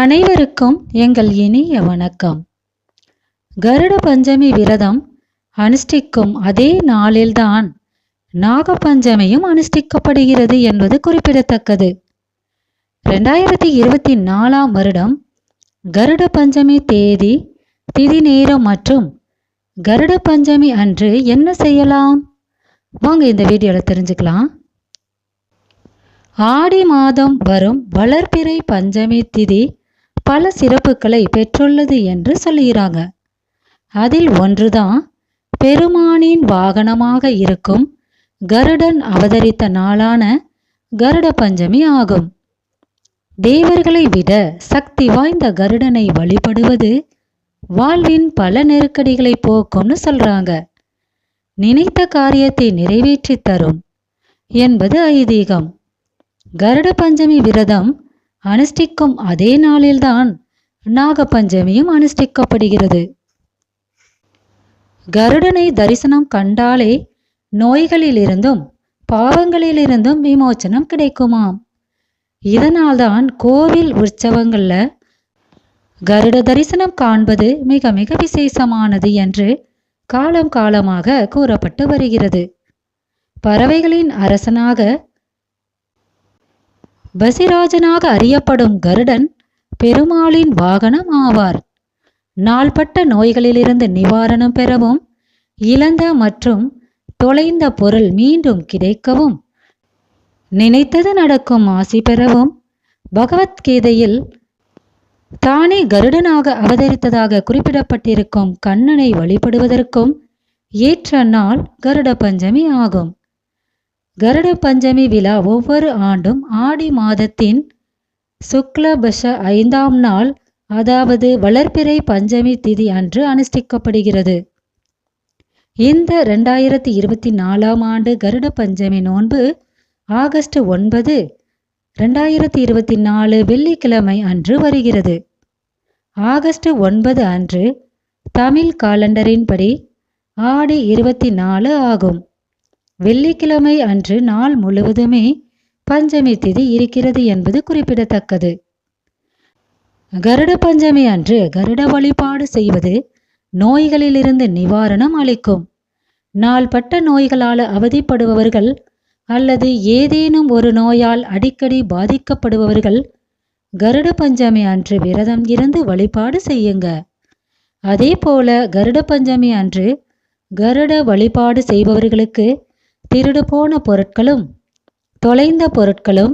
அனைவருக்கும் எங்கள் இனிய வணக்கம். கருட பஞ்சமி விரதம் அனுஷ்டிக்கும் அதே நாளில்தான் நாகபஞ்சமியும் அனுஷ்டிக்கப்படுகிறது என்பது குறிப்பிடத்தக்கது. ரெண்டாயிரத்தி இருபத்தி நாலாம் வருடம் கருட பஞ்சமி தேதி திதி நேரம் மற்றும் கருட பஞ்சமி அன்று என்ன செய்யலாம்? வாங்க இந்த வீடியோவில் தெரிஞ்சுக்கலாம். ஆடி மாதம் வரும் வளர்பிறை பஞ்சமி திதி பல சிறப்புகளை பெற்றுள்ளது என்று சொல்லுகிறாங்க. அதில் ஒன்றுதான் பெருமானின் வாகனமாக இருக்கும் கருடன் அவதரித்த நாளான கருட பஞ்சமி ஆகும். தேவர்களை விட சக்தி வாய்ந்த கருடனை வழிபடுவது வாழ்வின் பல நெருக்கடிகளை போக்கும்னு சொல்றாங்க. நினைத்த காரியத்தை நிறைவேற்றி தரும் என்பது ஐதீகம். கருட பஞ்சமி விரதம் அனுஷ்டிக்கும் அதே நாளில்தான் நாகப்பஞ்சமியும் அனுஷ்டிக்கப்படுகிறது. கருடனை தரிசனம் கண்டாலே நோய்களிலிருந்தும் பாவங்களிலிருந்தும் விமோச்சனம் கிடைக்குமாம். இதனால்தான் கோவில் உற்சவங்கள்ல கருட தரிசனம் காண்பது மிக மிக விசேஷமானது என்று காலம் காலமாக கூறப்பட்டு வருகிறது. பறவைகளின் அரசனாக பசிராஜனாக அறியப்படும் கருடன் பெருமாளின் வாகனம் ஆவார். நாள்பட்ட நோய்களிலிருந்து நிவாரணம் பெறவும் இழந்த மற்றும் தொலைந்த பொருள் மீண்டும் கிடைக்கவும் நினைத்தது நடக்கும் ஆசி பெறவும் பகவத்கீதையில் தானே கருடனாக அவதரித்ததாக குறிப்பிடப்பட்டிருக்கும் கண்ணனை வழிபடுவதற்கும் ஏற்ற நாள் கருட பஞ்சமி ஆகும். கருட பஞ்சமி விழா ஒவ்வொரு ஆண்டும் ஆடி மாதத்தின் சுக்லபஷ ஐந்தாம் நாள் அதாவது வளர்ப்பிறை பஞ்சமி திதி அன்று அனுஷ்டிக்கப்படுகிறது. இந்த ரெண்டாயிரத்தி இருபத்தி நாலாம் ஆண்டு கருட பஞ்சமி நோன்பு ஆகஸ்ட் ஒன்பது ரெண்டாயிரத்தி இருபத்தி நாலு வெள்ளிக்கிழமை அன்று வருகிறது. ஆகஸ்ட் ஒன்பது அன்று தமிழ் காலண்டரின்படி ஆடி இருபத்தி நாலு ஆகும். வெள்ளிக்கிழமை அன்று நாள் முழுவதுமே பஞ்சமி திதி இருக்கிறது என்பது குறிப்பிடத்தக்கது. கருட பஞ்சமி அன்று கருட வழிபாடு செய்வது நோய்களிலிருந்து நிவாரணம் அளிக்கும். நாள்பட்ட நோய்களால் அவதிப்படுபவர்கள் அல்லது ஏதேனும் ஒரு நோயால் அடிக்கடி பாதிக்கப்படுபவர்கள் கருட பஞ்சமி அன்று விரதம் இருந்து வழிபாடு செய்யுங்க. அதே போல கருட பஞ்சமி அன்று கருட வழிபாடு செய்பவர்களுக்கு திருடு போன பொருட்களும் தொலைந்த பொருட்களும்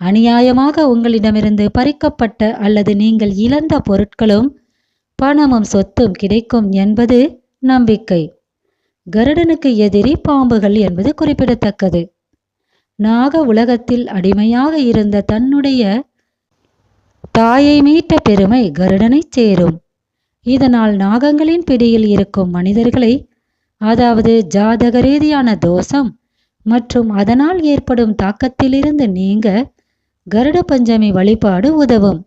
அநியாயமாக உங்களிடமிருந்து பறிக்கப்பட்ட அல்லது நீங்கள் இழந்த பொருட்களும் பணமும் சொத்தும் கிடைக்கும் என்பது நம்பிக்கை. கருடனுக்கு எதிரி பாம்புகள் என்பது குறிப்பிடத்தக்கது. நாக உலகத்தில் அடிமையாக இருந்த தன்னுடைய தாயை மீட்ட பெருமை கருடனை சேரும். இதனால் நாகங்களின் பிடியில் இருக்கும் மனிதர்களை அதாவது ஜாதக ரீதியான தோஷம் மற்றும் அதனால் ஏற்படும் தாக்கத்திலிருந்து நீங்க கருட பஞ்சமி வழிபாடு உதவும்.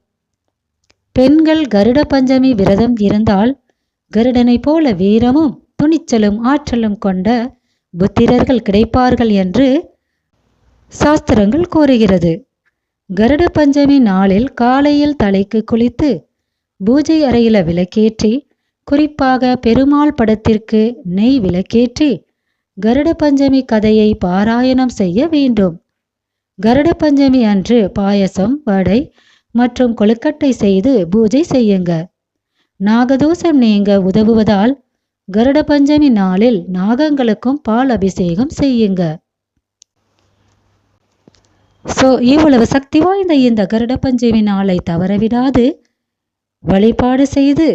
பெண்கள் கருட பஞ்சமி விரதம் இருந்தால் கருடனைப் போல வீரமும் துணிச்சலும் ஆற்றலும் கொண்ட புத்திரர்கள் கிடைப்பார்கள் என்று சாஸ்திரங்கள் கூறுகிறது. கருட பஞ்சமி நாளில் காலையில் தலைக்கு குளித்து பூஜை அறையில விளக்கேற்றி குறிப்பாக பெருமாள் படத்திற்கு நெய் விளக்கேற்றி கருட பஞ்சமி கதையை பாராயணம் செய்ய வேண்டும். கருட பஞ்சமி அன்று பாயசம் வடை மற்றும் கொழுக்கட்டை செய்து பூஜை செய்யுங்க. நாகதோஷம் நீங்க உதவுவதால் கருட பஞ்சமி நாளில் நாகங்களுக்கும் பால் அபிஷேகம் செய்யுங்க. ஸோ இவ்வளவு சக்தி வாய்ந்த இந்த கருட பஞ்சமி நாளை தவறவிடாது. வழிபாடு செய்து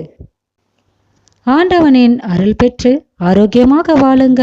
ஆண்டவனின் அருள் பெற்று ஆரோக்கியமாக வாழுங்க.